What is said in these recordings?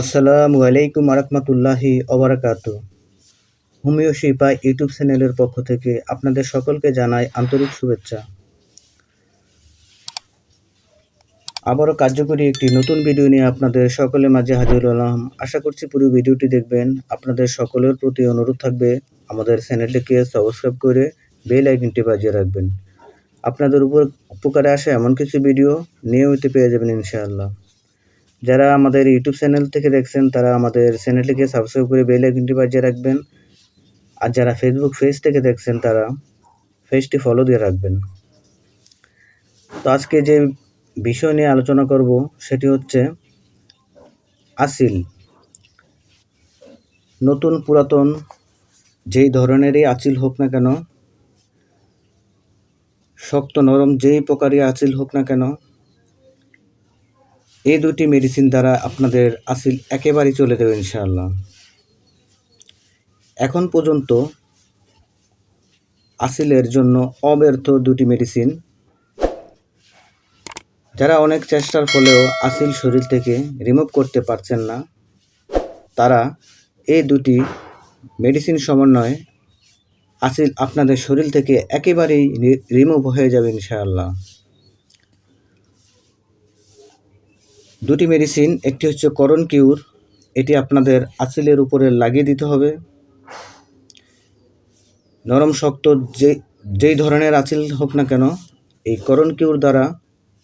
আসসালামু আলাইকুম আরহামতুল্লাহি অবরাকাতু হোমিও শিপা ইউটিউব চ্যানেলের পক্ষ থেকে আপনাদের সকলকে জানাই আন্তরিক শুভেচ্ছা। আবারও কার্যকরী একটি নতুন ভিডিও নিয়ে আপনাদের সকলের মাঝে হাজির হলাম। আশা করছি পুরো ভিডিওটি দেখবেন। আপনাদের সকলের প্রতি অনুরোধ থাকবে আমাদের চ্যানেলটিকে সাবস্ক্রাইব করে বেল আইকনটি বাজিয়ে রাখবেন। আপনাদের উপর উপকারে আসে এমন কিছু ভিডিও নিয়মিত পেয়ে যাবেন ইনশাআল্লাহ। যারা আমাদের ইউটিউব চ্যানেল থেকে দেখছেন, তারা আমাদের চ্যানেলটিকে সাবস্ক্রাইব করে বেল আইকনটি বাজিয়ে রাখবেন। আর যারা ফেসবুক পেজ থেকে দেখছেন, তারা পেজটি ফলো দিয়ে রাখবেন। তো আজকে যে বিষয় নিয়ে আলোচনা করব, সেটি হচ্ছে আসিল। নতুন পুরাতন যেই ধরনেরই আচিল হোক না কেন, শক্ত নরম যেই প্রকারই আচিল হোক না কেন এই দুটি মেডিসিন দ্বারা আপনাদের আসিল একেবারেই চলে যাবে ইনশাআল্লাহ। এখন পর্যন্ত আসিলের জন্য অব্যর্থ দুটি মেডিসিন যারা অনেক চেষ্টার ফলেও আসিল শরীর থেকে রিমুভ করতে পারছেন না, তারা এই দুটি মেডিসিন সমন্বয়ে আসিল আপনাদের শরীর থেকে একেবারেই রিমুভ হয়ে যাবে ইনশাআল্লাহ। দুটি মেডিসিন একটি হচ্ছে করন কিউর এটি আপনাদের আচিলের উপরে লাগিয়ে দিতে হবে। নরম শক্ত যে, যেই ধরনের আঁচিল হোক না কেন, এই করন কিউর দ্বারা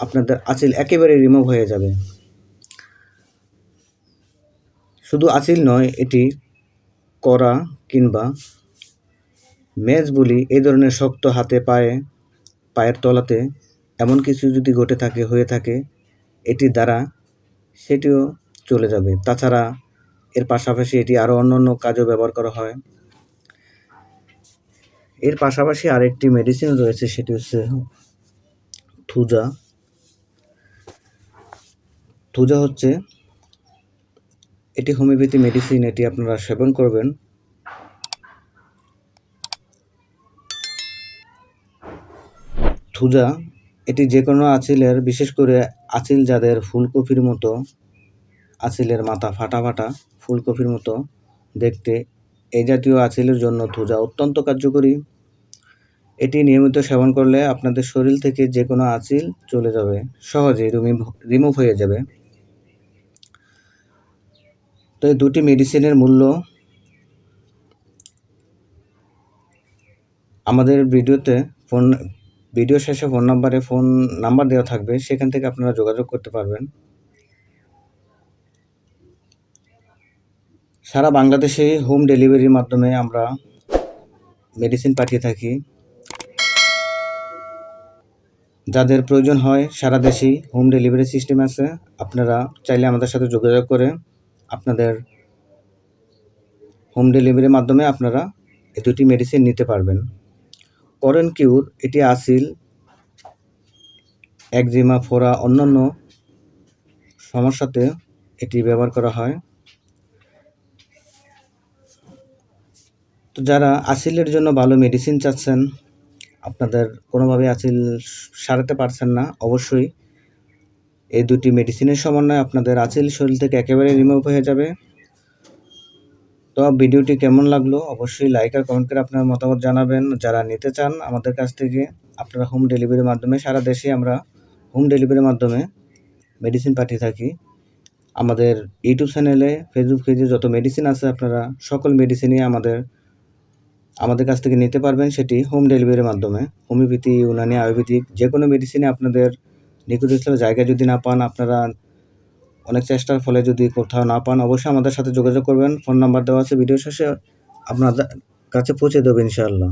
আপনাদের আচিল একেবারে রিমুভ হয়ে যাবে। শুধু আঁচিল নয়, এটি করা কিংবা মেজ বলি এই ধরনের শক্ত হাতে, পায়ে, পায়ের তলাতে এমন কিছু যদি ঘটে থাকে, হয়ে থাকে, এটি দ্বারা সেটিও চলে যাবে। তাছাড়া এর পাশাপাশি এটি আরও অন্য অন্য কাজও ব্যবহার করা হয়। এর পাশাপাশি আরেকটি মেডিসিন রয়েছে, সেটি হচ্ছে থুজা। থুজা হচ্ছে এটি হোমিওপ্যাথি মেডিসিন এটি আপনারা সেবন করবেন। থুজা এটি যে কোনো আচিলের, বিশেষ করে আচিল যাদের ফুলকপির মতো, আচিলের মাথা ফাটা ফাটা ফুলকপির মতো দেখতে এই জাতীয় আচিলের জন্য থুজা অত্যন্ত কার্যকরী। এটি নিয়মিত সেবন করলে আপনাদের শরীর থেকে যে কোনো আচিল চলে যাবে, সহজেই রিমুভ হয়ে যাবে। তো এই দুটি মেডিসিনের মূল্য আমাদের ভিডিওতে ভিডিও শেষে ফোন নাম্বারে ফোন নাম্বার দেওয়া থাকবে, সেখান থেকে আপনারা যোগাযোগ করতে পারবেন। সারা বাংলাদেশে হোম ডেলিভারির মাধ্যমে আমরা মেডিসিন পাঠিয়ে থাকি। যাদের প্রয়োজন হয়, সারা দেশেই হোম ডেলিভারি সিস্টেম আছে, আপনারা চাইলে আমাদের সাথে যোগাযোগ করে আপনাদের হোম ডেলিভারির মাধ্যমে আপনারা এই দুটি মেডিসিন নিতে পারবেন। করেন কিউর, এটি আসিল একজিমা ফোড়া অন্যান্য সমস্যাতে এটি ব্যবহার করা হয়। তো যারা আসিলের জন্য ভালো মেডিসিন চাচ্ছেন, আপনাদের কোনোভাবে আসিল সারাতে পারছেন না, অবশ্যই এই দুটি মেডিসিনের সমন্বয়ে আপনাদের আচিল শরীর থেকে একেবারে রিমুভ হয়ে যাবে। তো ভিডিওটি কেমন লাগল? অবশ্যই লাইক আর কমেন্ট করে আপনার মতামত জানাবেন। যারা নিতে চান আমাদের কাছ থেকে, আপনারা হোম ডেলিভারির মাধ্যমে, সারা দেশে আমরা হোম ডেলিভারির মাধ্যমে মেডিসিন পাঠিয়ে থাকি। আমাদের ইউটিউব চ্যানেলে ফেসবুক পেজে যত মেডিসিন আছে আপনারা সকল মেডিসিনই আমাদের আমাদের কাছ থেকে নিতে পারবেন সেটি হোম ডেলিভারির মাধ্যমে। হোমিওপ্যাথি, ইউনানি, আয়ুর্বেদিক যে কোনো মেডিসিনে আপনাদের নিকটস্থল জায়গায় যদি না পান, আপনারা অনেক চেষ্টার ফলে যদি কোথাও না পান, অবশ্যই আমাদের সাথে যোগাযোগ করবেন। ফোন নাম্বার দেওয়া আছে ভিডিও শেষে। আপনাদের কাছে পৌঁছে দেবে ইনশাআল্লাহ।